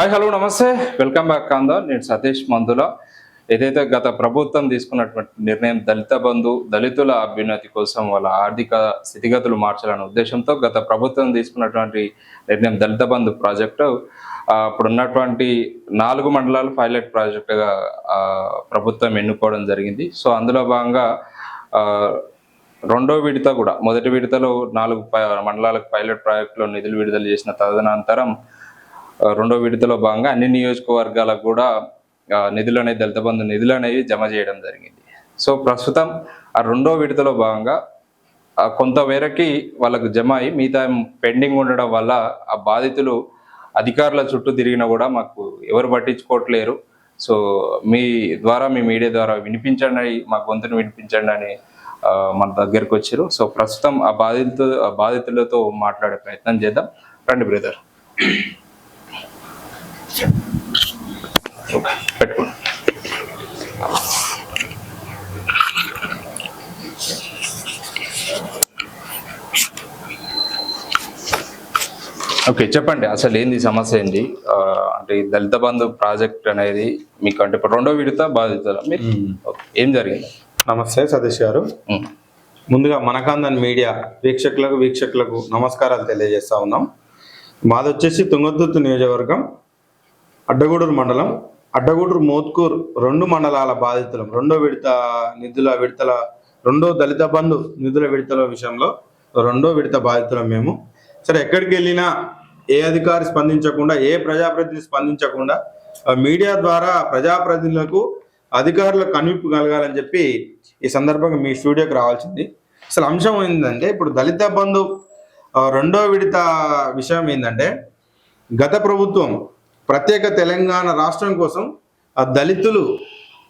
Hi hello నమస్తే. Welcome back కాందా నేను సతీష్ మందుల. ఏదైతే గత ప్రభుత్వం తీసుకున్నటువంటి నిర్ణయం దళిత బంధు దళితుల అభ్యున్నతి కోసం వాళ్ళ ఆర్థిక స్థితిగతులు మార్చాలనే ఉద్దేశంతో గత ప్రభుత్వం తీసుకున్నటువంటి నిర్ణయం దళిత బంధు ప్రాజెక్టు. అప్పుడున్నటువంటి అప్పుడు ఉన్నటువంటి నాలుగు మండలాలు పైలట్ ప్రాజెక్టుగా ప్రభుత్వం ఎన్నుకోవడం జరిగింది. సో అందులో భాగంగా రెండో విడత కూడా మొదటి విడతలో నాలుగు మండలాలకు పైలట్ ప్రాజెక్టులో నిధులు విడుదల చేసిన తదనంతరం రెండో విడతలో భాగంగా అన్ని నియోజకవర్గాలకు కూడా నిధులు అనేవి దళిత బంధు నిధులు అనేవి జమ చేయడం జరిగింది. సో ప్రస్తుతం ఆ రెండో విడతలో భాగంగా కొంత మేరకి వాళ్ళకు జమ అయి మిగతా పెండింగ్ ఉండడం వల్ల ఆ బాధితులు అధికారుల చుట్టూ తిరిగినా కూడా మాకు ఎవరు పట్టించుకోవట్లేరు. సో మీ ద్వారా మీ మీడియా ద్వారా వినిపించండి మా గొంతును వినిపించండి అని మన దగ్గరకు వచ్చారు. సో ప్రస్తుతం ఆ బాధితు బాధితులతో మాట్లాడే ప్రయత్నం చేద్దాం. రండి బ్రదర్. పెట్టుకోండి ఓకే చెప్పండి అసలు ఏంది సమస్య ఏంది? ఆ, అంటే దళిత బంధు ప్రాజెక్ట్ అనేది మీకు అంటే ఇప్పుడు రెండో విడత బాధితుల. మీరు ఓకే. ఏం జరిగింది? నమస్తే సతీష్ గారు. ముందుగా మనకాందన్ మీడియా వీక్షకులకు వీక్షకులకు నమస్కారాలు తెలియజేస్తా ఉన్నాం. మాది వచ్చేసి తుంగతుర్తి నియోజకవర్గం అడ్డగూడూరు మండలం అడ్డగూడూరు మోత్కూర్ రెండు మండలాల బాధితులం. రెండో విడత నిధుల విడతల రెండో దళిత బంధు నిధుల విడతల విషయంలో రెండో విడత బాధితులం మేము. సరే ఎక్కడికి వెళ్ళినా ఏ అధికారి స్పందించకుండా ఏ ప్రజాప్రతినిధి స్పందించకుండా ఆ మీడియా ద్వారా ప్రజాప్రతినిధులకు అధికారులకు కనిపింపు కలగాలని చెప్పి ఈ సందర్భంగా మీ స్టూడియోకి రావాల్సింది. అసలు అంశం ఏంటంటే ఇప్పుడు దళిత బంధు రెండో విడత విషయం ఏంటంటే గత ప్రభుత్వం ప్రత్యేక తెలంగాణ రాష్ట్రం కోసం దళితులు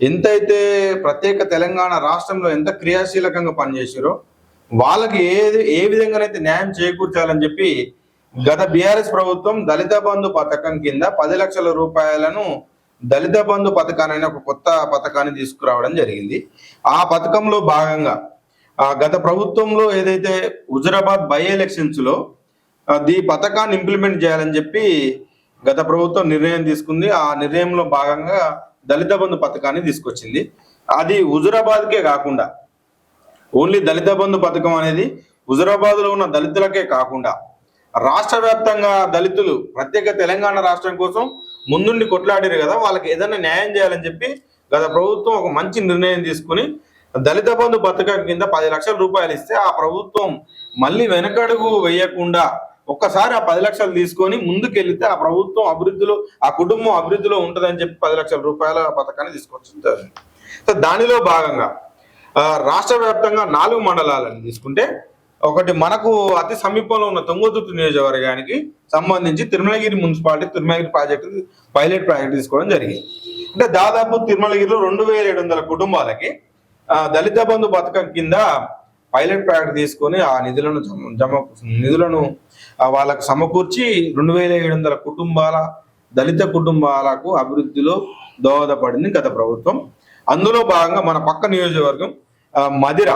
ఎంతైతే ప్రత్యేక తెలంగాణ రాష్ట్రంలో ఎంత క్రియాశీలకంగా పనిచేసారో వాళ్ళకి ఏది ఏ విధంగానైతే న్యాయం చేకూర్చాలని చెప్పి గత బీఆర్ఎస్ ప్రభుత్వం దళిత బంధు పథకం కింద పది లక్షల రూపాయలను దళిత బంధు పథకాన్ని ఒక కొత్త పథకాన్ని తీసుకురావడం జరిగింది. ఆ పథకంలో భాగంగా ఆ గత ప్రభుత్వంలో ఏదైతే హుజరాబాద్ బై ఎలక్షన్స్లో ఈ పథకాన్ని ఇంప్లిమెంట్ చేయాలని చెప్పి గత ప్రభుత్వం నిర్ణయం తీసుకుంది. ఆ నిర్ణయంలో భాగంగా దళిత బంధు పథకాన్ని తీసుకొచ్చింది. అది హుజురాబాద్కే కాకుండా ఓన్లీ దళిత బంధు పథకం అనేది హుజురాబాద్లో ఉన్న దళితులకే కాకుండా రాష్ట్ర వ్యాప్తంగా దళితులు ప్రత్యేక తెలంగాణ రాష్ట్రం కోసం ముందుండి కొట్లాడారు కదా వాళ్ళకి ఏదైనా న్యాయం చేయాలని చెప్పి గత ప్రభుత్వం ఒక మంచి నిర్ణయం తీసుకుని దళిత బంధు పథకం కింద పది లక్షల రూపాయలు ఇస్తే ఆ ప్రభుత్వం మళ్ళీ వెనకడుగు వేయకుండా ఒక్కసారి ఆ పది లక్షలు తీసుకొని ముందుకెళ్తే ఆ ప్రభుత్వం అభివృద్ధిలో ఆ కుటుంబం అభివృద్ధిలో ఉంటుందని చెప్పి పది లక్షల రూపాయల పథకాన్ని తీసుకొచ్చింది. సో దానిలో భాగంగా రాష్ట్ర వ్యాప్తంగా నాలుగు మండలాలను తీసుకుంటే ఒకటి మనకు అతి సమీపంలో ఉన్న తొంగతుర్తి నియోజకవర్గానికి సంబంధించి Tirumalagiri municipality Tirumalagiri project pilot project తీసుకోవడం జరిగింది. అంటే దాదాపు తిరుమలగిరిలో రెండు వేల ఏడు వందల కుటుంబాలకి దళిత బంధు పథకం కింద పైలట్ ప్రాజెక్ట్ తీసుకొని ఆ నిధులను జమ- జమ నిధులను వాళ్ళకు సమకూర్చి రెండు వేల ఏడు వందల కుటుంబాల దళిత కుటుంబాలకు అభివృద్ధిలో దోహదపడింది గత ప్రభుత్వం. అందులో భాగంగా మన పక్క నియోజకవర్గం మదిర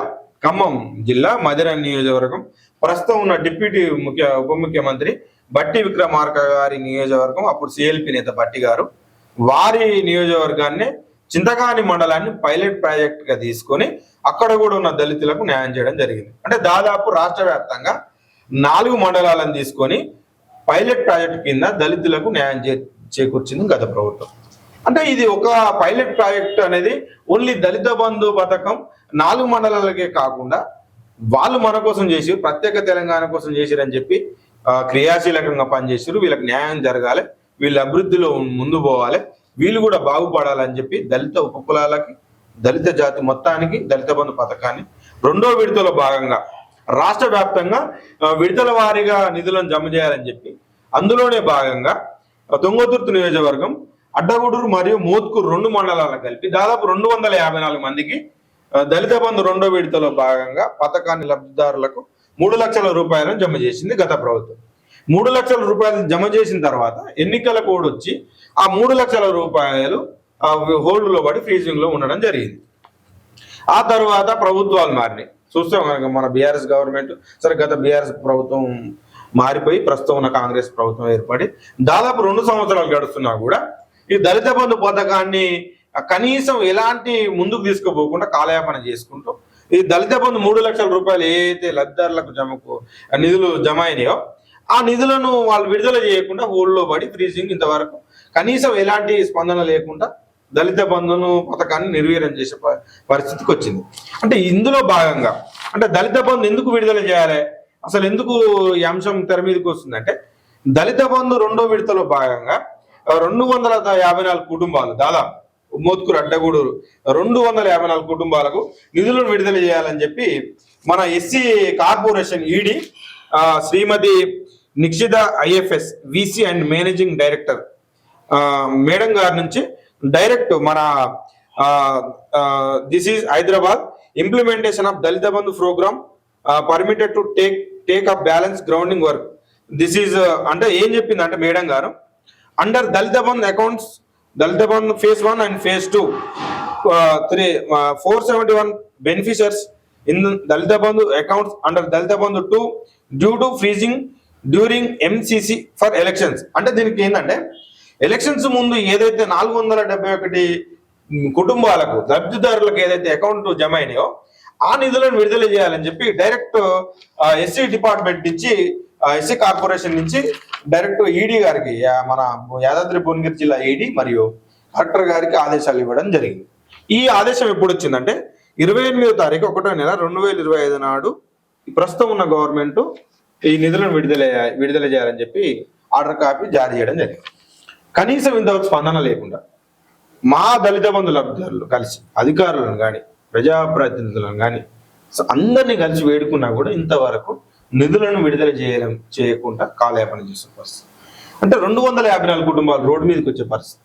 ఖమ్మం జిల్లా మదిర నియోజకవర్గం. ప్రస్తుతం ఉన్న డిప్యూటీ ముఖ్య ఉప ముఖ్యమంత్రి బట్టి విక్రమార్క గారి నియోజకవర్గం అప్పుడు సిఎల్పి నేత బట్టి గారు. వారి నియోజకవర్గాన్ని చింతకాని మండలాన్ని పైలట్ ప్రాజెక్ట్గా తీసుకొని అక్కడ కూడా ఉన్న దళితులకు న్యాయం చేయడం జరిగింది. అంటే దాదాపు రాష్ట్ర వ్యాప్తంగా నాలుగు మండలాలను తీసుకొని పైలట్ ప్రాజెక్ట్ కింద దళితులకు న్యాయం చే చేకూర్చింది గత ప్రభుత్వం. అంటే ఇది ఒక పైలట్ ప్రాజెక్ట్ అనేది ఓన్లీ దళిత బంధు పథకం నాలుగు మండలాలకే కాకుండా వాళ్ళు మన కోసం చేసి ప్రత్యేక తెలంగాణ కోసం చేసిరని చెప్పి క్రియాశీలకంగా పనిచేసారు. వీళ్ళకి న్యాయం జరగాలి. వీళ్ళ అభివృద్ధిలో ముందు పోవాలి. వీళ్ళు కూడా బాగుపడాలని చెప్పి దళిత ఉపకులాలకి దళిత జాతి మొత్తానికి దళిత బంధు పథకాన్ని రెండో విడతలో భాగంగా రాష్ట్ర వ్యాప్తంగా విడతల వారీగా నిధులను జమ చేయాలని చెప్పి అందులోనే భాగంగా ఆ, నియోజకవర్గం అడ్డగూడూరు మరియు మోత్కూరు రెండు మండలాలను కలిపి దాదాపు రెండు వందల యాభై నాలుగు మందికి దళిత బంధు రెండో విడతలో భాగంగా పథకాన్ని లబ్ధిదారులకు మూడు లక్షల రూపాయలను జమ చేసింది గత ప్రభుత్వం. మూడు లక్షల రూపాయలు జమ చేసిన తర్వాత ఎన్నికల కోడ్ వచ్చి ఆ మూడు లక్షల రూపాయలు హోల్డ్లో పడి ఫ్రీజింగ్లో ఉండడం జరిగింది. ఆ తర్వాత ప్రభుత్వాలు మారినాయి. చూస్తాం కనుక మన బీఆర్ఎస్ గవర్నమెంట్ సరే గత బీఆర్ఎస్ ప్రభుత్వం మారిపోయి ప్రస్తుతం ఉన్న కాంగ్రెస్ ప్రభుత్వం ఏర్పడి దాదాపు రెండు సంవత్సరాలు గడుస్తున్నా కూడా ఈ దళిత బంధు పథకాన్ని కనీసం ఎలాంటి ముందుకు తీసుకుపోకుండా కాలయాపన చేసుకుంటూ ఈ దళిత బంధు మూడు లక్షల రూపాయలు ఏదైతే లబ్ధిదారులకు జమకు నిధులు జమ అయినాయో ఆ నిధులను వాళ్ళు విడుదల చేయకుండా హోల్డ్లో పడి ఫ్రీజింగ్ ఇంతవరకు. కనీసం ఎలాంటి స్పందన లేకుండా దళిత బంధును పథకాన్ని నిర్వీర్యం చేసే ప- పరిస్థితికి వచ్చింది. అంటే ఇందులో భాగంగా అంటే దళిత బంధు ఎందుకు విడుదల చేయాలి? అసలు ఎందుకు ఈ అంశం తెర మీదకి వస్తుందంటే దళిత బంధు రెండో విడతలో భాగంగా రెండు వందల యాభై నాలుగు కుటుంబాలు దాదాపు మోత్కూరు అడ్డగూడూరు రెండు వందల యాభై నాలుగు కుటుంబాలకు నిధులను విడుదల చేయాలని చెప్పి మన SC corporation ED Shrimati Nikshitha IFS VC and managing director. Madam గారి నుంచి డైరెక్ట్ మన this is Hyderabad. Implementation of Dalit Bandhu programme permitted to take take up balance grounding work this is అంటే ఏం చెప్పింది అంటే మేడం గారు under Dalit Bandhu accounts Dalit Bandhu phase one and phase two three four seventy one beneficiaries in Dalit Bandhu accounts under Dalit Bandhu two due to freezing during MCC for elections అంటే దీనికి ఏంటంటే elections ముందు ఏదైతే నాలుగు వందల డెబ్బై ఒకటి కుటుంబాలకు లబ్ధిదారులకు ఏదైతే అకౌంట్ జమ అయినాయో ఆ నిధులను విడుదల చేయాలని చెప్పి డైరెక్ట్ ఎస్సీ డిపార్ట్మెంట్ నుంచి ఎస్సీ కార్పొరేషన్ నుంచి డైరెక్ట్ ఈడీ గారికి మన యాదాద్రి భువనగిరి జిల్లా ఈడీ మరియు కలెక్టర్ గారికి ఆదేశాలు ఇవ్వడం జరిగింది. ఈ ఆదేశం ఎప్పుడు వచ్చిందంటే ఇరవై ఎనిమిదో తారీఖు ఒకటో నెల రెండు వేల ఇరవై ఐదు నాడు ప్రస్తుతం ఉన్న గవర్నమెంట్ ఈ నిధులను విడుదల విడుదల చేయాలని చెప్పి ఆర్డర్ కాపీ జారీ చేయడం జరిగింది. కనీసం ఇంతవరకు స్పందన లేకుండా మా దళిత బంధు లబ్ధిదారులు కలిసి అధికారులను కానీ ప్రజాప్రతినిధులను కానీ అందరినీ కలిసి వేడుకున్నా కూడా ఇంతవరకు నిధులను విడుదల చేయడం చేయకుండా కాలయాపన చేసే పరిస్థితి. అంటే రెండు వందల యాభై నాలుగు కుటుంబాలు రోడ్డు మీదకి వచ్చే పరిస్థితి.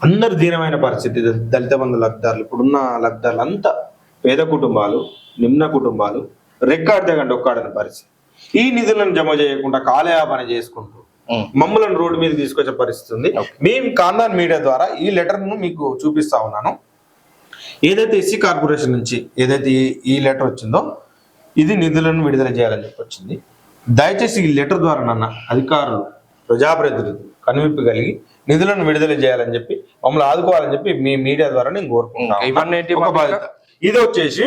అందరు దీనమైన పరిస్థితి. దళిత బంధు లబ్ధిదారులు ఇప్పుడున్న లబ్ధిదారులు అంతా పేద కుటుంబాలు నిమ్న కుటుంబాలు రెక్కాడితే కంటే ఒక్కాడని పరిస్థితి. ఈ నిధులను జమ చేయకుండా కాలయాపన చేసుకుంటూ. మమ్మల్ని రోడ్డు మీద తీసుకొచ్చే పరిస్థితి ఉంది. మేము కాందాన్ మీడియా ద్వారా ఈ లెటర్ను మీకు చూపిస్తా ఉన్నాను. ఏదైతే ఎస్సీ కార్పొరేషన్ నుంచి ఏదైతే ఈ- లెటర్ వచ్చిందో ఇది నిధులను విడుదల చేయాలని చెప్పి వచ్చింది. దయచేసి ఈ లెటర్ ద్వారా నన్న అధికారులు ప్రజాప్రతినిధులు కనువిప్పు కలిగి నిధులను విడుదల చేయాలని చెప్పి మమ్మల్ని ఆదుకోవాలని చెప్పి మీ మీడియా ద్వారా నేను కోరుకుంటున్నాను. ఇది వచ్చేసి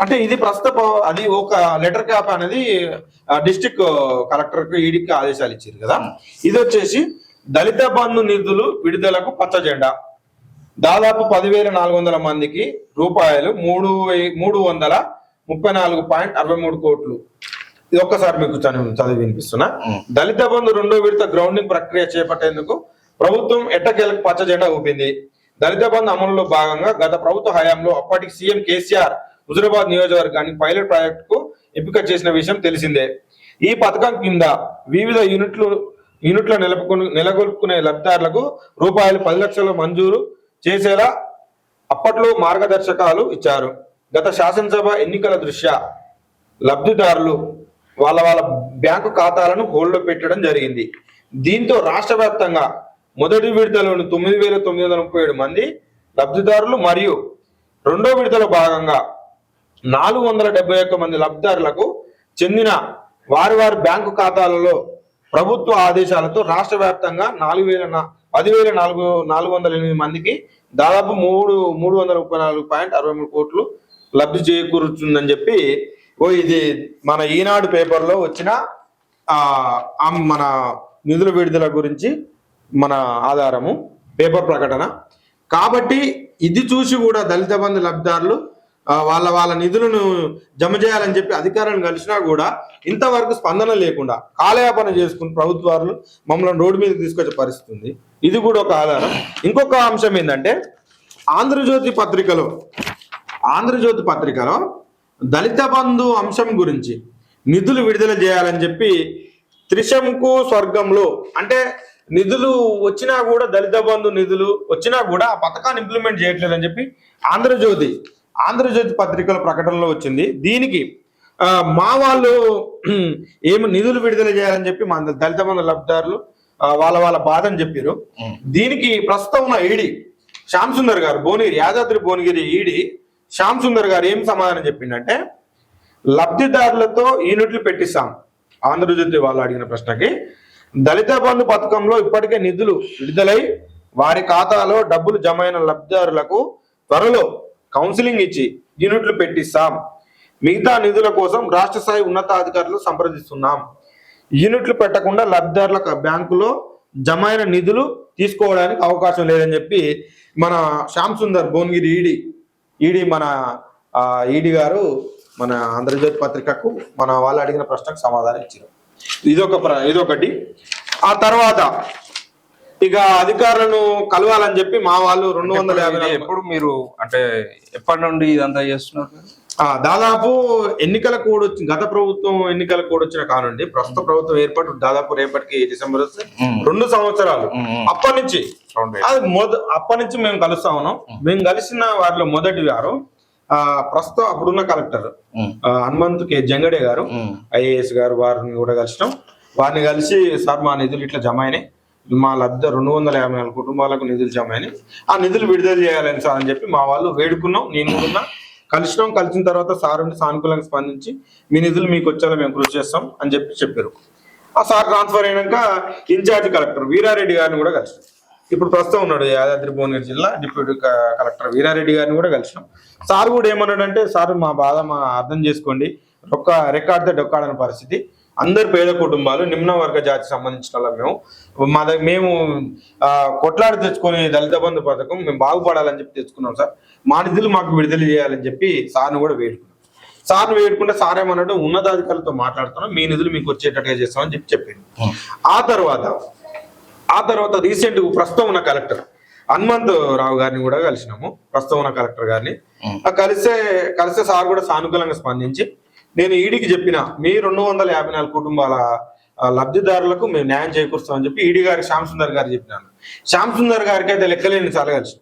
అంటే ఇది ప్రస్తుత అది ఒక లెటర్ క్యాప్ అనేది డిస్టిక్ కలెక్టర్కు ఈడీకి ఆదేశాలు ఇచ్చారు కదా. ఇది వచ్చేసి దళిత బంధు నిధులు విడుదలకు పచ్చ జెండా. దాదాపు పదివేల నాలుగు వందల మందికి రూపాయలు మూడు వే- మూడు వందల ముప్పై నాలుగు పాయింట్ అరవై మూడు కోట్లు. ఇది ఒక్కసారి మీకు చదివి చదివి వినిపిస్తున్నా. దళిత బంధు రెండో విడత గ్రౌండింగ్ ప్రక్రియ చేపట్టేందుకు ప్రభుత్వం ఎట్టకేలకు పచ్చ జెండా ఊపింది. దళిత బంధు అమలులో భాగంగా గత ప్రభుత్వ హయాంలో అప్పటి సీఎం కేసీఆర్ హుజురాబాద్ నియోజకవర్గాన్ని పైలట్ ప్రాజెక్టుకు ఎంపిక చేసిన విషయం తెలిసిందే. ఈ పథకం కింద వివిధ యూనిట్లు యూనిట్ల నెలకొని నెలకొల్పుకునే లబ్ధిదారులకు రూపాయలు పది లక్షలు మంజూరు చేసేలా అప్పట్లో మార్గదర్శకాలు ఇచ్చారు. గత శాసనసభ ఎన్నికల దృష్ట్యా లబ్ధిదారులు వాళ్ళ వాళ్ళ బ్యాంకు ఖాతాలను హోల్డ్లో పెట్టడం జరిగింది. దీంతో రాష్ట్ర వ్యాప్తంగా మొదటి విడతలోని తొమ్మిది వేల తొమ్మిది వందల ముప్పై ఏడు మంది లబ్ధిదారులు మరియు రెండో విడతలో భాగంగా నాలుగు వందల డెబ్బై ఒక్క మంది లబ్ధిదారులకు చెందిన వారి వారి బ్యాంకు ఖాతాలలో ప్రభుత్వ ఆదేశాలతో రాష్ట్ర వ్యాప్తంగా నాలుగు వేల పదివేల నాలుగు నాలుగు వందల ఎనిమిది మందికి దాదాపు మూడు మూడు వందల ముప్పై నాలుగు పాయింట్ అరవై మూడు కోట్లు లబ్ధి చేకూరుతుందని చెప్పి ఓ ఇది మన ఈనాడు పేపర్లో వచ్చిన ఆ మన నిధుల విడుదల గురించి మన ఆధారము పేపర్ ప్రకటన. కాబట్టి ఇది చూసి కూడా దళిత బంధు లబ్ధిదారులు వాళ్ళ వాళ్ళ నిధులను జమ చేయాలని చెప్పి అధికారులను కలిసినా కూడా ఇంతవరకు స్పందన లేకుండా కాలయాపన చేసుకుని ప్రభుత్వాలు మమ్మల్ని రోడ్డు మీద తీసుకొచ్చే పరిస్థితి ఉంది. ఇది కూడా ఒక ఆధారం. ఇంకొక అంశం ఏంటంటే ఆంధ్రజ్యోతి పత్రికలో ఆంధ్రజ్యోతి పత్రికలో దళిత బంధు అంశం గురించి నిధులు విడుదల చేయాలని చెప్పి త్రిశంకు స్వర్గంలో అంటే నిధులు వచ్చినా కూడా దళిత బంధు నిధులు వచ్చినా కూడా ఆ పథకాన్ని ఇంప్లిమెంట్ చేయట్లేదని చెప్పి ఆంధ్రజ్యోతి ఆంధ్రజ్యోతి పత్రికల ప్రకటనలో వచ్చింది. దీనికి మా వాళ్ళు ఏమి నిధులు విడుదల చేయాలని చెప్పి మా దళిత బంధు లబ్ధిదారులు వాళ్ళ వాళ్ళ బాధని చెప్పారు దీనికి ప్రస్తుతం ఉన్న ఈడి శ్యామ్ సుందర్ గారు భువనగిరి యాదాద్రి భువనగిరి ఈడి శ్యామ్ సుందర్ గారు ఏం సమాధానం చెప్పిండంటే లబ్ధిదారులతో యూనిట్లు పెట్టిస్తాం. ఆంధ్రజ్యోతి వాళ్ళు అడిగిన ప్రశ్నకి దళిత బంధు పథకంలో ఇప్పటికే నిధులు విడుదలై వారి ఖాతాలో డబ్బులు జమ అయిన లబ్ధిదారులకు త్వరలో కౌన్సిలింగ్ ఇచ్చి యూనిట్లు పెట్టిస్తాం. మిగతా నిధుల కోసం రాష్ట్ర స్థాయి ఉన్నతాధికారులు సంప్రదిస్తున్నాం. యూనిట్లు పెట్టకుండా లబ్ధిదారుల బ్యాంకులో జమ అయిన నిధులు తీసుకోవడానికి అవకాశం లేదని చెప్పి మన శ్యామ్ సుందర్ భువనగిరి ఈడీ ఈడీ మన ఈడీ గారు మన ఆంధ్రజ్యోతి పత్రికకు మన వాళ్ళు అడిగిన ప్రశ్నకు సమాధానం ఇచ్చారు. ఇదొక ప్ర- ఇదొకటి. ఆ తర్వాత ఇక అధికారులను కలవాలని చెప్పి మా వాళ్ళు రెండు వందల యాభై ఎప్పుడు మీరు అంటే ఎప్పటి నుండి ఇదంతా చేస్తున్నారు? దాదాపు ఎన్నికల కోడ్ వచ్చి గత ప్రభుత్వం ఎన్నికల కోడ్ వచ్చిన కానుండి ప్రస్తుత ప్రభుత్వం ఏర్పాటు దాదాపు రేపటికి డిసెంబర్. రెండు సంవత్సరాలు. అప్పటి నుంచి. అది మొద అప్పటి నుంచి మేము కలుస్తా ఉన్నాం. మేము. కలిసిన వారిలో మొదటి వారు ఆ ప్రస్తుతం అప్పుడున్న కలెక్టర్ హనుమంత్ కే జంగడే గారు ఐఏఎస్ గారు వారిని కూడా కలిసినాం. వారిని కలిసి సార్ మా నిధులు ఇట్లా జమ అయినాయి. మా లబ్ధ రెండు వందల యాభై నాలుగు కుటుంబాలకు నిధులు జమ అయినాయి ఆ నిధులు విడుదల చేయాలని సార్ అని చెప్పి మా వాళ్ళు వేడుకున్నాం. నేను కూడా కలిసినాం. కలిసిన తర్వాత సార్ ఉండి సానుకూలంగా స్పందించి మీ నిధులు మీకు వచ్చేలా మేము కృషి చేస్తాం అని చెప్పి చెప్పారు. ఆ సార్ ట్రాన్స్ఫర్ అయినాక ఇన్ఛార్జ్ కలెక్టర్ వీరారెడ్డి గారిని కూడా కలిసినాం. ఇప్పుడు ప్రస్తుతం ఉన్నాడు యాదాద్రి భువనగిరి జిల్లా డిప్యూటీ కలెక్టర్ వీరారెడ్డి గారిని కూడా కలిసినాం. సార్ కూడా ఏమన్నాడంటే సార్ మా బాధ మా అర్థం చేసుకోండి. ఒక్క రికార్డ్ డొక్కాడని పరిస్థితి. అందరు పేద కుటుంబాలు నిమ్న వర్గ జాతికి సంబంధించిన వాళ్ళం మేము. మా దగ్గర మేము ఆ, కొట్లాడి తెచ్చుకొని దళిత బంధు పథకం మేము బాగుపడాలని చెప్పి తెచ్చుకున్నాం సార్. మా నిధులు మాకు విడుదల చేయాలని చెప్పి సార్ని కూడా వేడుకున్నాం. సార్ని వేడుకుంటే సార్ ఏమన్నాడు ఉన్నతాధికారులతో మాట్లాడుతున్నాం మీ నిధులు మీకు వచ్చేటట్టుగా చేస్తామని చెప్పి చెప్పింది ఆ. తర్వాత ఆ తర్వాత రీసెంట్ ప్రస్తుతం ఉన్న కలెక్టర్ హనుమంత్ రావు గారిని కూడా కలిసినాము ప్రస్తుతం ఉన్న కలెక్టర్ గారిని. కలిసే కలిసే సార్ కూడా సానుకూలంగా స్పందించి నేను ఈడీకి చెప్పిన మీ రెండు వందల యాభై నాలుగు కుటుంబాల లబ్ధిదారులకు మేము న్యాయం చేకూరుస్తామని చెప్పి ఈడీ గారికి శ్యామ్ సుందర్ గారు చెప్పినాను. శ్యామ్ సుందర్ గారికి అయితే లెక్కలేని సార్లు కలిసి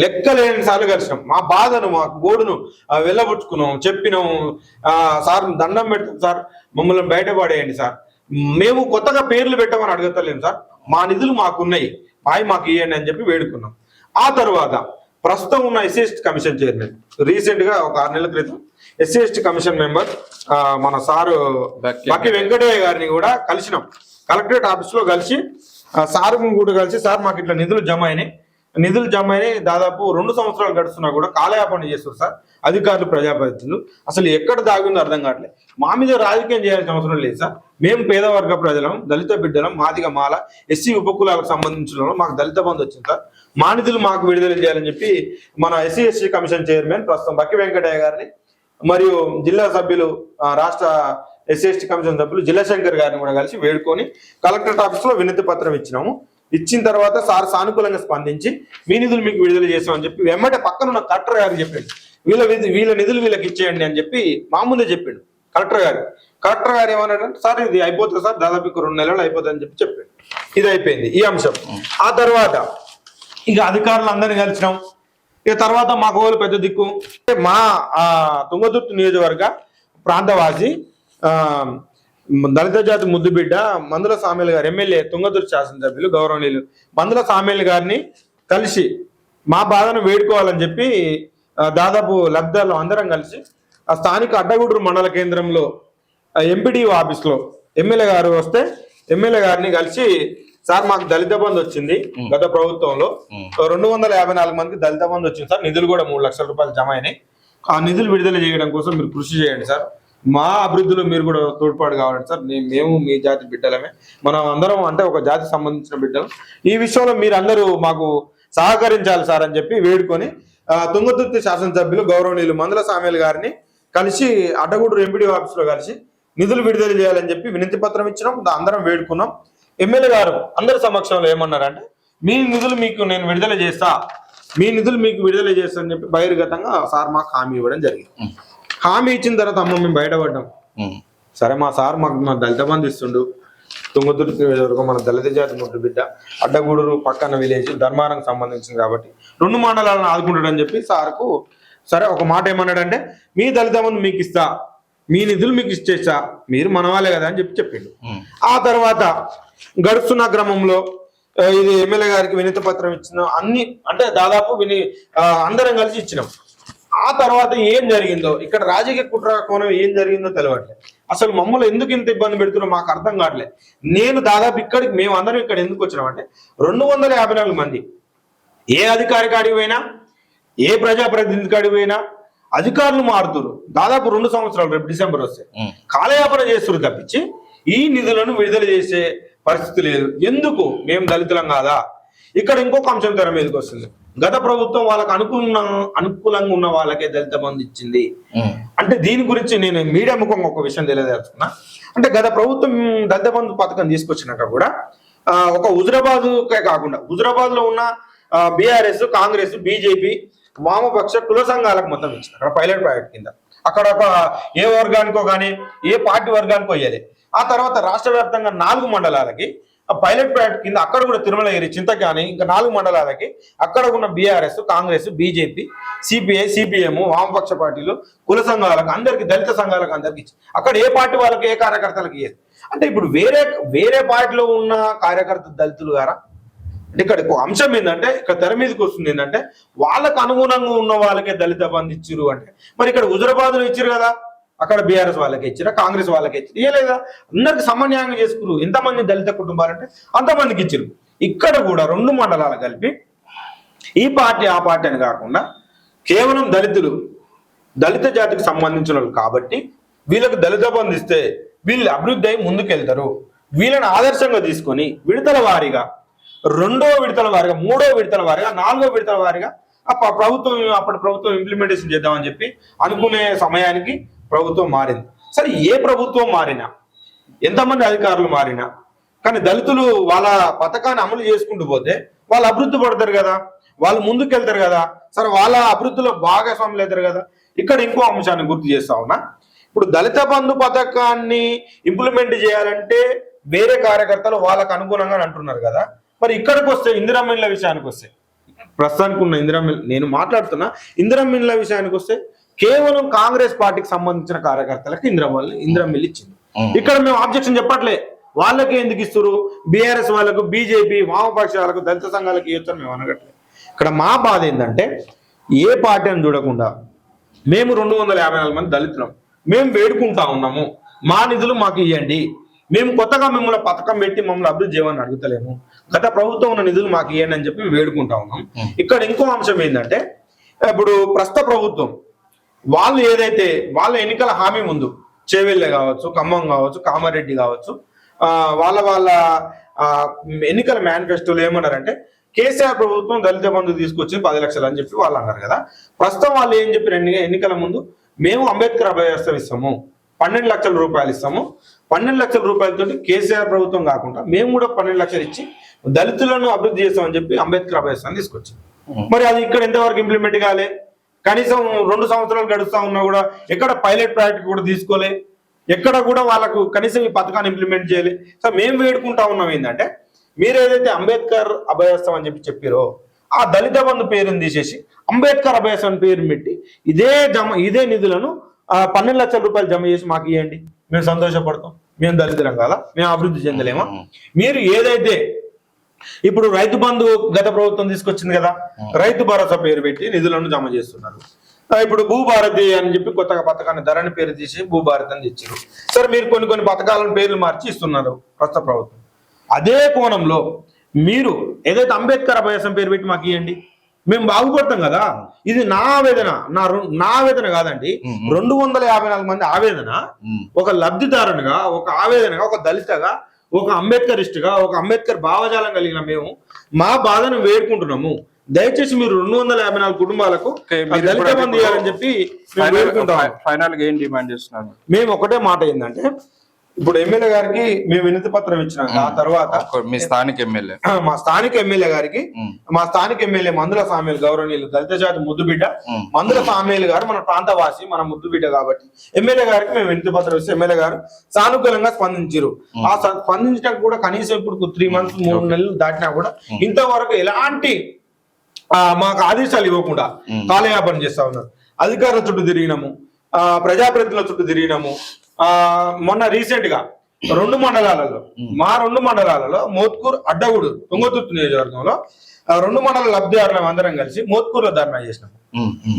లెక్కలేని సార్లు కలిసినాం. మా బాధను మా గోడును వెళ్ళబుచ్చుకున్నాం చెప్పినాం. ఆ, సార్ దండం పెడతాం సార్ మమ్మల్ని బయటపడేయండి సార్. మేము కొత్తగా పేర్లు పెట్టమని అడగతలేము సార్. మా నిధులు మాకున్నాయి మాయి మాకు ఇవ్వండి అని చెప్పి వేడుకున్నాం. ఆ తర్వాత ప్రస్తుతం ఉన్న ఎస్సీ కమిషన్ చైర్మన్ రీసెంట్గా ఒక ఆరు నెలల క్రితం ఎస్సీ కమిషన్ మెంబర్ మన సారు బక్కి వెంకటయ్య గారిని కూడా కలిసినాం. కలెక్టరేట్ ఆఫీస్లో కలిసి సార్ కూడా కలిసి సార్ మాకు ఇట్లా నిధులు జమ అయినాయి. నిధులు జమ అయినాయి. దాదాపు రెండు సంవత్సరాలు గడుస్తున్నా కూడా కాలయాపన చేస్తారు సార్. అధికారులు ప్రజాప్రతినిధులు. అసలు ఎక్కడ దాగిందో అర్థం కావట్లేదు. మా మీద రాజకీయం చేయాల్సిన అవసరం లేదు సార్. మేము పేదవర్గ ప్రజలం దళిత బిడ్డలం మాదిగ మాల ఎస్సీ ఉపకులాలకు సంబంధించిన. మాకు దళిత బంధు వచ్చింది సార్. మా నిధులు మాకు విడుదల చేయాలని చెప్పి మన ఎస్సీ ఎస్సీ కమిషన్ చైర్మన్ ప్రస్తుతం బక్కి వెంకటయ్య గారిని మరియు జిల్లా సభ్యులు రాష్ట్ర ఎస్సీ కమిషన్ సభ్యులు జిల్లా శంకర్ గారిని కూడా కలిసి వేడుకొని కలెక్టరేట్ ఆఫీస్లో వినతి పత్రం ఇచ్చినాము. ఇచ్చిన తర్వాత సార్ సానుకూలంగా స్పందించి మీ నిధులు మీకు విడుదల చేసామని చెప్పి వెమ్మటే పక్కన ఉన్న కలెక్టర్ గారు చెప్పాడు. వీళ్ళ విధి- వీళ్ళ నిధులు వీళ్ళకి ఇచ్చేయండి అని చెప్పి మా ముందే చెప్పాడు కలెక్టర్ గారు. కలెక్టర్ గారు ఏమన్నాడంటే సార్ ఇది అయిపోతుంది సార్ దాదాపు రెండు నెలలు అయిపోతుంది అని చెప్పి చెప్పాడు. ఇది అయిపోయింది. ఈ అంశం. ఆ తర్వాత ఇక అధికారులు అందరినీ కలిసినాం. ఇక తర్వాత మా కోవలు పెద్ద దిక్కు. మా ఆ, తుంగతుర్తి నియోజకవర్గ ప్రాంతవాసి దళిత జాతి ముద్దుబిడ్డ మందుల సామేలు గారు ఎమ్మెల్యే తుంగతుర్తి శాసనసభ్యులు గౌరవనీయులు. మందుల సామేలు గారిని కలిసి మా బాధను వేడుకోవాలని చెప్పి దాదాపు లబ్ధాలు అందరం కలిసి ఆ స్థానిక అడ్డగూడూరు మండల కేంద్రంలో ఎంపీడీఓ ఆఫీస్లో ఎమ్మెల్యే గారు వస్తే ఎమ్మెల్యే గారిని కలిసి సార్ మాకు దళిత బంధు వచ్చింది గత ప్రభుత్వంలో. రెండు వందల యాభై నాలుగు మందికి దళిత బంధు వచ్చింది సార్. నిధులు కూడా మూడు లక్షల రూపాయలు జమ అయినాయి. ఆ నిధులు విడుదల చేయడం కోసం మీరు కృషి చేయండి సార్. మా అభివృద్ధిలో మీరు కూడా తోడ్పాటు కావాలండి సార్. మేము మీ జాతి బిడ్డలమే. మనం అందరం అంటే ఒక జాతికి సంబంధించిన బిడ్డలు. ఈ విషయంలో మీరు అందరూ మాకు సహకరించాలి సార్ అని చెప్పి వేడుకొని తుంగతుర్తి శాసనసభ్యులు గౌరవనీయులు మందుల సామేలు గారిని కలిసి అడ్డగూడూరు ఎంపీడీ ఆఫీస్లో కలిసి నిధులు విడుదల చేయాలని చెప్పి వినతి పత్రం ఇచ్చినాం. అందరం వేడుకున్నాం. ఎమ్మెల్యే గారు అందరి సమక్షంలో ఏమన్నారంటే మీ నిధులు మీకు నేను విడుదల చేస్తా మీ నిధులు మీకు విడుదల చేస్తా అని చెప్పి బహిర్గతంగా సార్ మాకు హామీ ఇవ్వడం జరిగింది. హామీ ఇచ్చిన తర్వాత అమ్మ మేము బయటపడ్డాం. సరే మా సార్ మాకు మా దళిత బంధు ఇస్తుండు తుంగతుర్తి నియోజకవర్గం మన దళిత జాతి ముద్దు బిడ్డ అడ్డగూడూరు పక్కన విలేజ్ ధర్మానికి సంబంధించింది కాబట్టి రెండు మండలాలను ఆదుకుంటాడని చెప్పి సార్కు సరే ఒక మాట ఏమన్నాడంటే మీ దళిత బంధు మీకు ఇస్తా మీ నిధులు మీకు ఇచ్చేస్తా మీరు మనవాలే కదా అని చెప్పి చెప్పిండు. ఆ తర్వాత గడుస్తున్న క్రమంలో ఇది ఎమ్మెల్యే గారికి వినతి పత్రం ఇచ్చిన అన్ని అంటే దాదాపు విని అందరం కలిసి ఇచ్చినాం. ఆ తర్వాత ఏం జరిగిందో ఇక్కడ రాజకీయ కుట్ర కోణం ఏం జరిగిందో తెలియట్లేదు అసలు మమ్మల్ని ఎందుకు ఇంత ఇబ్బంది పెడుతున్నారో మాకు అర్థం కావట్లేదు నేను దాదాపు ఇక్కడికి మేము అందరం ఇక్కడ ఎందుకు వచ్చినామంటే రెండు వందల యాభై నాలుగు మంది ఏ అధికారి కాడికి పోయినా ఏ ప్రజాప్రతినిధి కాడికి పోయినా అధికారులు మారుతురు. దాదాపు రెండు సంవత్సరాలు రేపు డిసెంబర్ వస్తే. కాలయాపన చేస్తున్నారు తప్పించి ఈ నిధులను విడుదల చేసే పరిస్థితి లేదు. ఎందుకు? మేము దళితులం కాదా? ఇక్కడ ఇంకొక అంశం తెర మీదకి వస్తుంది. గత ప్రభుత్వం వాళ్ళకి అనుకున్న అనుకూలంగా ఉన్న వాళ్ళకే దళిత బంధు ఇచ్చింది. అంటే దీని గురించి నేను మీడియా ముఖంగా ఒక విషయం తెలియదలుచుకున్నా అంటే గత ప్రభుత్వం దళిత బంధు పథకం తీసుకొచ్చినాక కూడా ఒక హుజరాబాద్కే కాకుండా హుజరాబాద్లో ఉన్న బీఆర్ఎస్ కాంగ్రెస్ బీజేపీ వామపక్ష కుల సంఘాలకు మొత్తం ఇచ్చింది అక్కడ పైలట్ ప్రాజెక్ట్ కింద. అక్కడ ఒక ఏ వర్గానికో కానీ ఏ పార్టీ వర్గానికో ఇయ్యలే. ఆ తర్వాత రాష్ట్ర వ్యాప్తంగా నాలుగు మండలాలకి పైలట్ ప్రాజెక్ట్ కింద అక్కడ కూడా తిరుమల ఏరి చింతకాని ఇంకా నాలుగు మండలాలకి అక్కడ ఉన్న BRS Congress BJP CPI CPM వామపక్ష పార్టీలు కుల సంఘాలకు అందరికి దళిత సంఘాలకు అందరికి అక్కడ ఏ పార్టీ వాళ్ళకి ఏ కార్యకర్తలకు ఇయ్యేది. అంటే ఇప్పుడు వేరే వేరే పార్టీలో ఉన్న కార్యకర్త దళితులు గారా? అంటే ఇక్కడ ఒక అంశం ఏంటంటే ఇక్కడ తెర మీదకి వస్తుంది ఏంటంటే వాళ్ళకు అనుగుణంగా ఉన్న వాళ్ళకే దళిత బంధు ఇచ్చిరు అంటే. మరి ఇక్కడ హుజరాబాద్లో ఇచ్చారు కదా? అక్కడ బీఆర్ఎస్ వాళ్ళకి ఇచ్చిరా కాంగ్రెస్ వాళ్ళకి ఇచ్చారు? ఇవ్వలేదా అందరికి సమన్యాయం చేసుకురు. ఎంతమంది దళిత కుటుంబాలు అంటే అంతమందికి ఇచ్చిరు. ఇక్కడ కూడా రెండు మండలాలు కలిపి ఈ పార్టీ ఆ పార్టీ అని కాకుండా కేవలం దళితులు దళిత జాతికి సంబంధించిన వాళ్ళు కాబట్టి వీళ్ళకి దళిత బంధు ఇస్తే వీళ్ళు అభివృద్ధి అయి ముందుకెళ్తారు. వీళ్ళని ఆదర్శంగా తీసుకొని విడతల వారీగా రెండో విడతల వారీగా మూడో విడతల వారీగా నాలుగో విడతల వారీగా ఆ ప్రభుత్వం అప్పటి ప్రభుత్వం ఇంప్లిమెంటేషన్ చేద్దామని చెప్పి అనుకునే సమయానికి ప్రభుత్వం మారింది. సరే ఏ ప్రభుత్వం మారినా ఎంతమంది అధికారులు మారినా కానీ దళితులు వాళ్ళ పథకాన్ని అమలు చేసుకుంటూ పోతే వాళ్ళు అభివృద్ధి పడతారు కదా వాళ్ళు ముందుకు వెళ్తారు కదా సరే వాళ్ళ అభివృద్ధిలో భాగస్వాములు అవుతారు కదా. ఇక్కడ ఇంకో అంశాన్ని గుర్తు చేస్తా ఉన్నా. ఇప్పుడు దళిత బంధు పథకాన్ని ఇంప్లిమెంట్ చేయాలంటే వేరే కార్యకర్తలు వాళ్ళకు అనుగుణంగా అంటున్నారు కదా. మరి ఇక్కడికి వస్తే ఇందిరామిన్ల విషయానికి వస్తే ప్రస్తుతానికి ఉన్న ఇందిరమ్మిల్ నేను మాట్లాడుతున్నా ఇందిరామిన్ల విషయానికి వస్తే కేవలం కాంగ్రెస్ పార్టీకి సంబంధించిన కార్యకర్తలకు ఇందిరమ్మిల్ ఇందిరమ్మిల్ ఇచ్చింది. ఇక్కడ మేము ఆబ్జెక్షన్ చెప్పట్లే. వాళ్ళకి ఎందుకు ఇస్తారు బీఆర్ఎస్ వాళ్ళకు బీజేపీ వామపక్షాలకు దళిత సంఘాలకు ఇవ్వచ్చు మేము అనగట్లేదు ఇక్కడ మా బాధ ఏంటంటే ఏ పార్టీ అని చూడకుండా మేము రెండు వందల యాభై నాలుగు మంది దళితులం. మేము వేడుకుంటా ఉన్నాము. మా నిధులు మాకు ఇవ్వండి మేము కొత్తగా మిమ్మల్ని పథకం పెట్టి మమ్మల్ని అభివృద్ధి చేయమని అడుగుతలేము. గత ప్రభుత్వం ఉన్న నిధులు మాకు ఇవ్వండి అని చెప్పి మేము వేడుకుంటా ఉన్నాం. ఇక్కడ ఇంకో అంశం ఏంటంటే ఇప్పుడు ప్రస్తుత ప్రభుత్వం వాళ్ళు ఏదైతే వాళ్ళ ఎన్నికల హామీ ముందు చేవెళ్ళే కావచ్చు ఖమ్మం కావచ్చు కామారెడ్డి కావచ్చు ఆ, వాళ్ళ వాళ్ళ ఎన్నికల మేనిఫెస్టోలో ఏమన్నారంటే కేసీఆర్ ప్రభుత్వం దళిత బంధు తీసుకొచ్చి పది లక్షలు అని చెప్పి వాళ్ళు అన్నారు కదా. ప్రస్తుతం వాళ్ళు ఏం చెప్పి రెండు ఎన్నికల ముందు మేము అంబేద్కర్ అభయస్థం ఇస్తాము పన్నెండు లక్షల రూపాయలు ఇస్తాము. పన్నెండు లక్షల రూపాయలతో కేసీఆర్ ప్రభుత్వం కాకుండా మేము కూడా పన్నెండు లక్షలు ఇచ్చి దళితులను అభివృద్ధి చేస్తామని చెప్పి అంబేద్కర్ అభయస్థాన్ని తీసుకొచ్చాం మరి అది ఇక్కడ ఎంతవరకు ఇంప్లిమెంట్ కాలే? కనీసం రెండు సంవత్సరాలు గడుస్తా ఉన్నా కూడా ఎక్కడ పైలట్ ప్రాజెక్ట్ కూడా తీసుకోలే. ఎక్కడ కూడా వాళ్ళకు కనీసం ఈ పథకాన్ని ఇంప్లిమెంట్ చేయలే. సో మేము వేడుకుంటా ఉన్నాం ఏంటంటే మీరు ఏదైతే అంబేద్కర్ అభయస్థం అని చెప్పి చెప్పారో ఆ దళిత బంధు పేరుని తీసేసి అంబేద్కర్ అభయస్థం పేరు పెట్టి ఇదే జమ ఇదే నిధులను పన్నెండు లక్షల రూపాయలు జమ చేసి మాకు ఇవ్వండి మేము సంతోషపడతాం. మేము దళితులం కదా? మేము అభివృద్ధి చెందలేమా? మీరు ఏదైతే ఇప్పుడు రైతు బంధు గత ప్రభుత్వం తీసుకొచ్చింది కదా. రైతు భరోసా పేరు పెట్టి నిధులను జమ చేస్తున్నారు. ఇప్పుడు భూభారతి అని చెప్పి కొత్తగా పథకాన్ని ధరని పేరు తీసి భూభారతి అని తెచ్చారు. సరే మీరు కొన్ని కొన్ని పథకాలను పేర్లు మార్చి ఇస్తున్నారు ప్రస్తుత ప్రభుత్వం. అదే కోణంలో మీరు ఏదైతే అంబేద్కర్ అభయాసం పేరు పెట్టి మాకు ఇవ్వండి మేము బాగుపడతాం కదా. ఇది నా ఆవేదన నా నా ఆవేదన కాదండి. రెండు వందల యాభై నాలుగు మంది ఆవేదన ఒక లబ్ధిదారునిగా ఒక ఆవేదనగా ఒక దళితగా ఒక అంబేద్కరిస్ట్గా ఒక అంబేద్కర్ భావజాలం కలిగిన మేము మా బాధను వేడుకుంటున్నాము. దయచేసి మీరు రెండు వందల యాభై నాలుగు కుటుంబాలకు దళిత చెప్పి ఫైనల్గా ఏం డిమాండ్ మేము ఒకటే మాట ఏంటంటే ఇప్పుడు ఎమ్మెల్యే గారికి మేము వినతి పత్రం ఇచ్చినాక ఆ తర్వాత మీ స్థానిక ఎమ్మెల్యే. మా స్థానిక ఎమ్మెల్యే గారికి మా స్థానిక ఎమ్మెల్యే మందుల సామ్యులు గౌరవనీయులు దళిత జాతి ముద్దుబిడ్డ మందుల సామ్యులు గారు మన ప్రాంతవాసి మన ముద్దుబిడ్డ కాబట్టి. ఎమ్మెల్యే గారికి మేము వినతి పత్రం ఇస్తే. ఎమ్మెల్యే గారు సానుకూలంగా స్పందించారు ఆ స- స్పందించడానికి కూడా కనీసం ఇప్పుడు త్రీ మంత్స్ మూడు నెలలు దాటినా కూడా ఇంతవరకు ఎలాంటి మాకు ఆదేశాలు ఇవ్వకుండా. కాలయాపన చేస్తా ఉన్నారు. అధికారుల చుట్టూ తిరిగినాము ఆ, ప్రజాప్రతినిధుల చుట్టూ తిరిగినాము మొన్న రీసెంట్గా రెండు మండలాలలో మా రెండు మండలాలలో మోత్కూర్ అడ్డగూడు తుంగతుర్తి నియోజకవర్గంలో రెండు మండల లబ్ధిదారులం అందరం కలిసి మోత్కూరులో ధర్నా చేసినాం.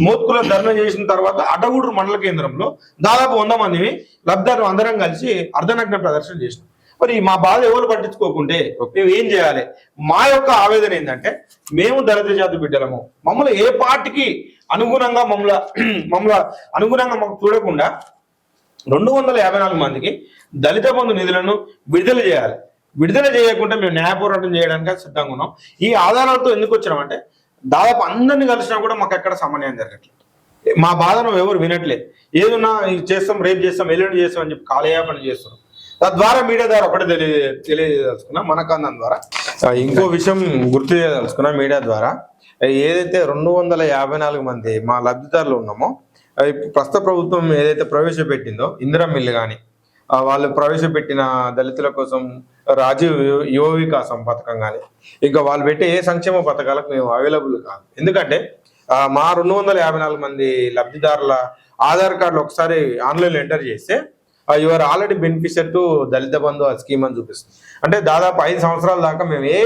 మోత్కులో ధర్నా చేసిన తర్వాత అడ్డగూడూరు మండల కేంద్రంలో దాదాపు వంద మందిని లబ్ధారు అందరం కలిసి అర్ధనగ్న ప్రదర్శన చేసినాం. మరి మా బాధ ఎవరు పట్టించుకోకుంటే మేము ఏం చేయాలి? మా యొక్క ఆవేదన ఏంటంటే మేము దళిత జాతి బిడ్డలము. మమ్మల్ని ఏ పార్టీకి అనుగుణంగా మమ్మల్ని మమ్మల్ని అనుగుణంగా మాకు చూడకుండా రెండు వందల యాభై నాలుగు మందికి దళిత బంధు నిధులను విడుదల చేయాలి. విడుదల చేయకుండా మేము న్యాయ పోరాటం చేయడానికి సిద్ధంగా ఉన్నాం. ఈ ఆధారాలతో ఎందుకు వచ్చినామంటే దాదాపు అందరిని కలిసినా కూడా మాకు ఎక్కడ సమన్వయం జరగట్లేదు. మా బాధను ఎవరు వినట్లేదు. ఏదన్నా ఇది చేస్తాం రేపు చేస్తాం ఎల్లుండి చేస్తాం అని చెప్పి కాలయాపన చేస్తున్నాం తద్వారా మీడియా ద్వారా ఒకటి తెలియ తెలియదలుచుకున్నా మనకందం ద్వారా. ఇంకో విషయం గుర్తు చేయదలుచుకున్నా మీడియా ద్వారా. ఏదైతే రెండు వందల యాభై నాలుగు మంది మా లబ్ధిదారులు ఉన్నామో ప్రస్తుత ప్రభుత్వం ఏదైతే ప్రవేశపెట్టిందో ఇందిరా మిల్లు కానీ వాళ్ళు ప్రవేశపెట్టిన దళితుల కోసం రాజీవ్ యువ వికాసం పథకం కానీ ఇంకా వాళ్ళు పెట్టే ఏ సంక్షేమ పథకాలకు మేము అవైలబుల్ కాదు. ఎందుకంటే మా రెండు వందల యాభై నాలుగు మంది లబ్ధిదారుల ఆధార్ కార్డులు ఒకసారి ఆన్లైన్లో ఎంటర్ చేస్తే your already beneficiary to Dalit Bandhu ఆ స్కీమ్ అని చూపిస్తుంది. అంటే దాదాపు ఐదు సంవత్సరాల దాకా మేము ఏ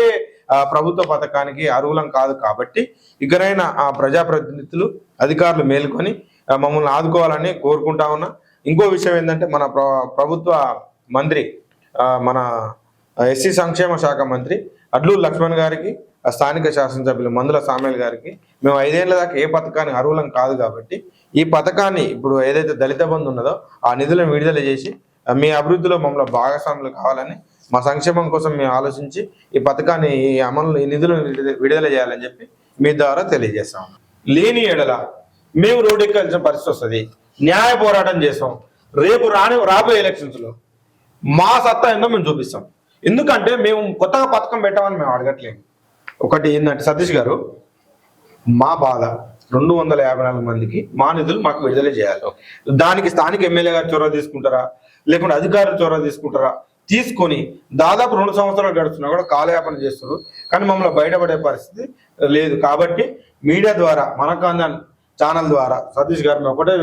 ప్రభుత్వ పథకానికి అర్హులం కాదు కాబట్టి ఇకనైనా ఆ ప్రజాప్రతినిధులు అధికారులు మేల్కొని మమ్మల్ని ఆదుకోవాలని కోరుకుంటా ఉన్నా. ఇంకో విషయం ఏంటంటే మన ప్రభుత్వ మంత్రి మన ఎస్సీ సంక్షేమ శాఖ మంత్రి అడ్లూరు లక్ష్మణ్ గారికి స్థానిక శాసనసభ్యులు మందుల సామేల్ గారికి మేము ఐదేళ్ళ దాకా ఏ పథకానికి అర్హులం కాదు కాబట్టి ఈ పథకాన్ని ఇప్పుడు ఏదైతే దళిత బంధు ఉన్నదో ఆ నిధులను విడుదల చేసి మీ అభివృద్ధిలో మమ్మల్ని భాగస్వాములు కావాలని మా సంక్షేమం కోసం మేము ఆలోచించి ఈ పథకాన్ని ఈ అమలు ఈ నిధులను విడుదల చేయాలని చెప్పి మీ ద్వారా తెలియజేస్తాం లేని ఎడల మేము రోడ్డు ఎక్కాల్సిన పరిస్థితి వస్తుంది. న్యాయ పోరాటం చేస్తాం రేపు రాని రాబోయే ఎలక్షన్స్లో మా సత్తా ఏందో మేము చూపిస్తాం. ఎందుకంటే మేము కొత్తగా పథకం పెట్టామని మేము అడగట్లేము ఒకటి ఏంటంటే సతీష్ గారు మా బాధ రెండు వందల యాభై నాలుగు మందికి మా నిధులు మాకు విడుదల చేయాలి. దానికి స్థానిక ఎమ్మెల్యే గారు చొరవ తీసుకుంటారా? లేకుంటే అధికారులు చొరవ తీసుకుంటారా? తీసుకొని దాదాపు రెండు సంవత్సరాలు గడుస్తున్నా కూడా కాలయాపన చేస్తున్నారు. కానీ మమ్మల్ని బయటపడే పరిస్థితి లేదు. కాబట్టి మీడియా ద్వారా మనకాందన్ ఛానల్ ద్వారా సతీష్ గారిని ఒకటే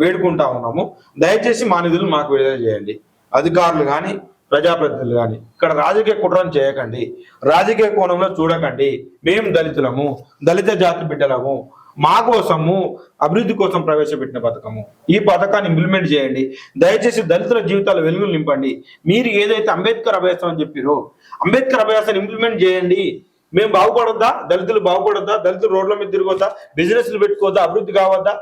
వేడుకుంటా ఉన్నాము. దయచేసి మా నిధులు మాకు విడుదల చేయండి. అధికారులు కానీ ప్రజాప్రతినిధులు కానీ ఇక్కడ రాజకీయ కుట్రను చేయకండి. రాజకీయ కోణంలో చూడకండి. మేము దళితులము దళిత జాతి బిడ్డలము. మా కోసము అభివృద్ధి కోసం ప్రవేశపెట్టిన పథకము. ఈ పథకాన్ని ఇంప్లిమెంట్ చేయండి. దయచేసి దళితుల జీవితాల వెలుగులు నింపండి. మీరు ఏదైతే అంబేద్కర్ అభ్యాసం అని చెప్పారో అంబేద్కర్ అభ్యాసాన్ని ఇంప్లిమెంట్ చేయండి. మేము బాగుపడొద్దా? దళితులు బాగుపడొద్దా? దళితులు రోడ్ల మీద తిరగొద్దా? బిజినెస్లు పెట్టుకోవద్దా? అభివృద్ధి కావద్దా?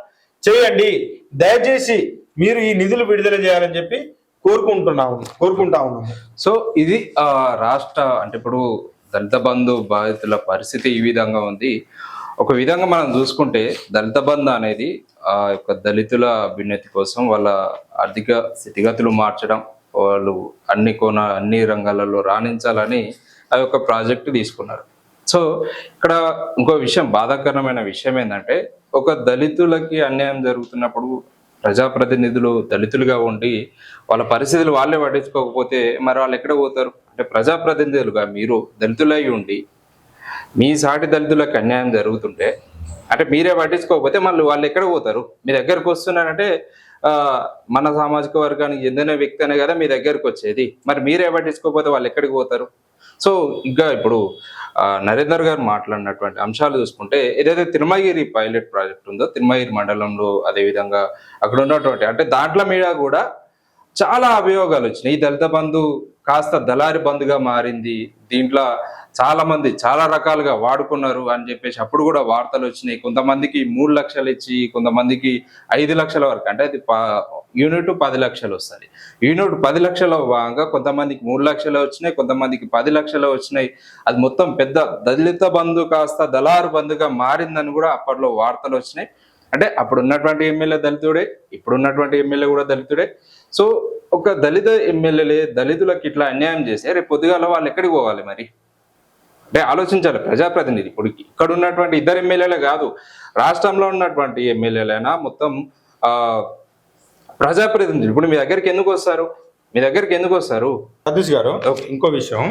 చేయండి. దయచేసి మీరు ఈ నిధులు విడుదల చేయాలని చెప్పి కోరుకుంటున్నాము కోరుకుంటా ఉన్నాము సో ఇది ఆ, రాష్ట్ర అంటే ఇప్పుడు దళిత బంధు బాధితుల పరిస్థితి ఈ విధంగా ఉంది. ఒక విధంగా మనం చూసుకుంటే దళిత బంధు అనేది ఆ యొక్క దళితుల అభ్యున్నతి కోసం వాళ్ళ ఆర్థిక స్థితిగతులు మార్చడం వాళ్ళు అన్ని కోణ అన్ని రంగాలలో రాణించాలని ఆ యొక్క ప్రాజెక్టు తీసుకున్నారు. సో ఇక్కడ ఇంకో విషయం బాధాకరమైన విషయం ఏంటంటే ఒక దళితులకి అన్యాయం జరుగుతున్నప్పుడు ప్రజాప్రతినిధులు దళితులుగా ఉండి వాళ్ళ పరిస్థితులు వాళ్ళే పట్టించుకోకపోతే మరి వాళ్ళు ఎక్కడ పోతారు? అంటే ప్రజాప్రతినిధులుగా మీరు దళితులై ఉండి మీ సాటి దళితులకు అన్యాయం జరుగుతుంటే అంటే మీరే పట్టించుకోకపోతే మళ్ళీ వాళ్ళు ఎక్కడ పోతారు? మీ దగ్గరకు వస్తున్నారంటే మన సామాజిక వర్గానికి చెందిన వ్యక్తి అనే కదా మీ దగ్గరకు వచ్చేది. మరి మీరే పట్టించుకోకపోతే వాళ్ళు ఎక్కడికి పోతారు? సో ఇంకా ఇప్పుడు నరేందర్ గారు మాట్లాడినటువంటి అంశాలు చూసుకుంటే ఏదైతే తిరుమగిరి పైలట్ ప్రాజెక్ట్ ఉందో తిరుమగిరి మండలంలో అదేవిధంగా అక్కడ ఉన్నటువంటి అంటే దాంట్లో మీద కూడా చాలా అభియోగాలు వచ్చినాయి. ఈ దళిత బంధు కాస్త దళారి బంధుగా మారింది. దీంట్లో చాలా మంది చాలా రకాలుగా వాడుకున్నారు అని చెప్పేసి అప్పుడు కూడా వార్తలు వచ్చినాయి. కొంతమందికి మూడు లక్షలు ఇచ్చి కొంతమందికి ఐదు లక్షల వరకు అంటే అది యూనిట్ పది లక్షలు వస్తుంది. యూనిట్ పది లక్షల భాగంగా కొంతమందికి మూడు లక్షలు వచ్చినాయి కొంతమందికి పది లక్షలు వచ్చినాయి. అది మొత్తం పెద్ద దళిత బంధు కాస్త దళారు బంధుగా మారిందని కూడా అప్పట్లో వార్తలు వచ్చినాయి. అంటే అప్పుడు ఉన్నటువంటి ఎమ్మెల్యే దళితుడే ఇప్పుడు ఉన్నటువంటి ఎమ్మెల్యే కూడా దళితుడే. సో ఒక దళిత ఎమ్మెల్యేలే దళితులకు ఇట్లా అన్యాయం చేస్తే రేపు పొద్దుగాల వాళ్ళు ఎక్కడికి పోవాలి మరి? అంటే ఆలోచించాలి ప్రజాప్రతినిధి. ఇప్పుడు ఇక్కడ ఉన్నటువంటి ఇద్దరు ఎమ్మెల్యేలే కాదు రాష్ట్రంలో ఉన్నటువంటి ఎమ్మెల్యేలైనా మొత్తం ప్రజాప్రతినిధులు. ఇప్పుడు మీ దగ్గరికి ఎందుకు వస్తారు? మీ దగ్గరికి ఎందుకు వస్తారు? సతీష్ గారు ఇంకో విషయం.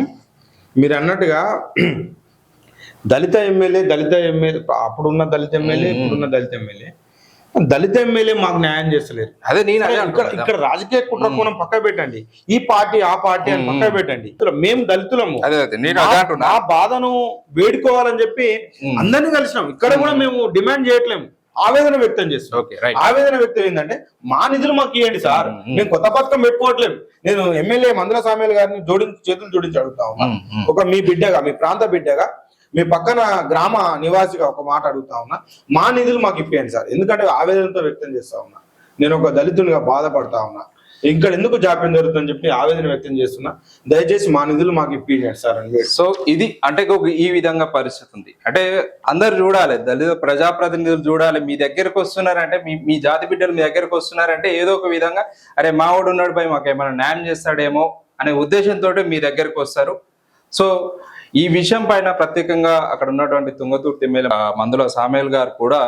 మీరు అన్నట్టుగా దళిత ఎమ్మెల్యే దళిత ఎమ్మెల్యే అప్పుడున్న దళిత ఎమ్మెల్యే ఇప్పుడున్న దళిత ఎమ్మెల్యే. దళిత ఎమ్మెల్యే మాకు న్యాయం చేస్తలేరు. అదే నేను ఇక్కడ రాజకీయ కుట్ర కోణం పక్క పెట్టండి. ఈ పార్టీ ఆ పార్టీ అని పక్క పెట్టండి. మేము దళితులము. మా బాధను వేడుకోవాలని చెప్పి. అందరినీ కలిసినాం. ఇక్కడ కూడా మేము డిమాండ్ చేయట్లేము. ఆవేదన వ్యక్తం రైట్ ఆవేదన వ్యక్తం ఏంటంటే మా నిధులు మాకు ఇవ్వండి సార్. నేను కొత్త పథకం పెట్టుకోవట్లేదు. నేను ఎమ్మెల్యే మందుల సామ్యాల గారిని జోడించి చేతులు జోడించి అడుగుతా ఉన్నా. ఒక మీ బిడ్డగా మీ ప్రాంత బిడ్డగా మీ పక్కన గ్రామ నివాసిగా ఒక మాట అడుగుతా ఉన్నా. మా నిధులు మాకు ఇప్పియండి సార్. ఎందుకంటే ఆవేదనతో వ్యక్తం చేస్తా ఉన్నా. నేను ఒక దళితునిగా బాధపడతా ఉన్నా. ఇక్కడ ఎందుకు జాప్యం జరుగుతుందని చెప్పి ఆవేదన వ్యక్తం చేస్తున్నా. దయచేసి మా నిధులు మాకు ఇప్పియండి సార్ అని సో ఇది అంటే ఈ విధంగా పరిస్థితి ఉంది. అంటే అందరు చూడాలి దళిత ప్రజాప్రతినిధులు చూడాలి. మీ దగ్గరకు వస్తున్నారంటే మీ మీ జాతి బిడ్డలు మీ దగ్గరకు వస్తున్నారంటే ఏదో ఒక విధంగా అరే మావాడు ఉన్నాడు పై మాకు ఏమైనా న్యాయం చేస్తాడేమో అనే ఉద్దేశంతో మీ దగ్గరకు వస్తారు. సో ఈ విషయం పైన ప్రత్యేకంగా అక్కడ ఉన్నటువంటి తుంగతుర్తి ఎమ్మెల్యే మందుల సామేల్ గారు కూడా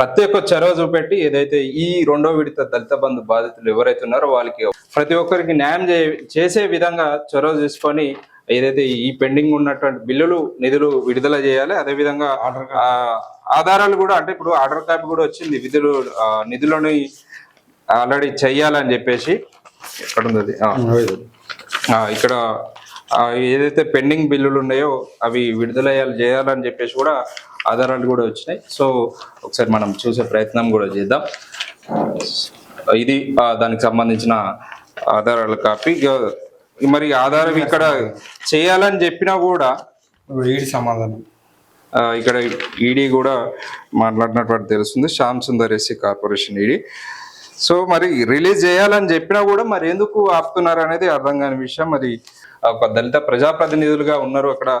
ప్రత్యేక చొరవ చూపెట్టి ఏదైతే ఈ రెండో విడత దళిత బంధు బాధితులు ఎవరైతే ఉన్నారో వాళ్ళకి ప్రతి ఒక్కరికి న్యాయం చే- చేసే విధంగా చొరవ తీసుకొని ఏదైతే ఈ పెండింగ్ ఉన్నటువంటి బిల్లులు నిధులు విడుదల చేయాలి. అదే విధంగా ఆధారాలు కూడా అంటే ఇప్పుడు ఆర్డర్ కాపీ కూడా వచ్చింది. విధులు నిధులను ఆల్రెడీ చెయ్యాలని చెప్పేసి. ఎక్కడ ఉంది ఇక్కడ ఏదైతే పెండింగ్ బిల్లులు ఉన్నాయో అవి విడుదల చేయాలి- చేయాలని చెప్పేసి కూడా ఆధారాలు కూడా వచ్చినాయి. సో ఒకసారి మనం చూసే ప్రయత్నం కూడా చేద్దాం. ఇది దానికి సంబంధించిన ఆధారాల కాపీ. మరి ఆధారం ఇక్కడ చేయాలని చెప్పినా కూడా ఈడి సమాధానం. ఇక్కడ ఈడీ కూడా మాట్లాడినటువంటి తెలుస్తుంది. Shyam Sundar SC corporation ED. So మరి రిలీజ్ చేయాలని చెప్పినా కూడా మరి ఎందుకు ఆపుతున్నారు అనేది అర్థం కాని విషయం. మరి ఒక దళిత ప్రజాప్రతినిధులుగా ఉన్నారు అక్కడ.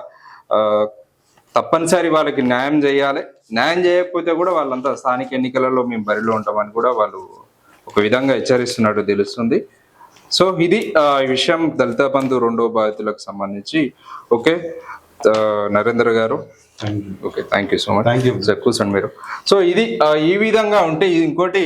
తప్పనిసరి వాళ్ళకి న్యాయం చేయాలి. న్యాయం చేయకపోతే కూడా వాళ్ళంతా స్థానిక ఎన్నికలలో మేము బరిలో ఉంటామని కూడా వాళ్ళు ఒక విధంగా హెచ్చరిస్తున్నట్టు తెలుస్తుంది. సో ఇది ఆ, ఈ విషయం దళిత బంధు రెండో బాధితులకు సంబంధించి. ఓకే? నరేంద్ర గారు. Okay thank you so much. you. Sir కూర్చోండి మీరు. సో ఇది ఈ విధంగా ఉంటే ఇది ఇంకోటి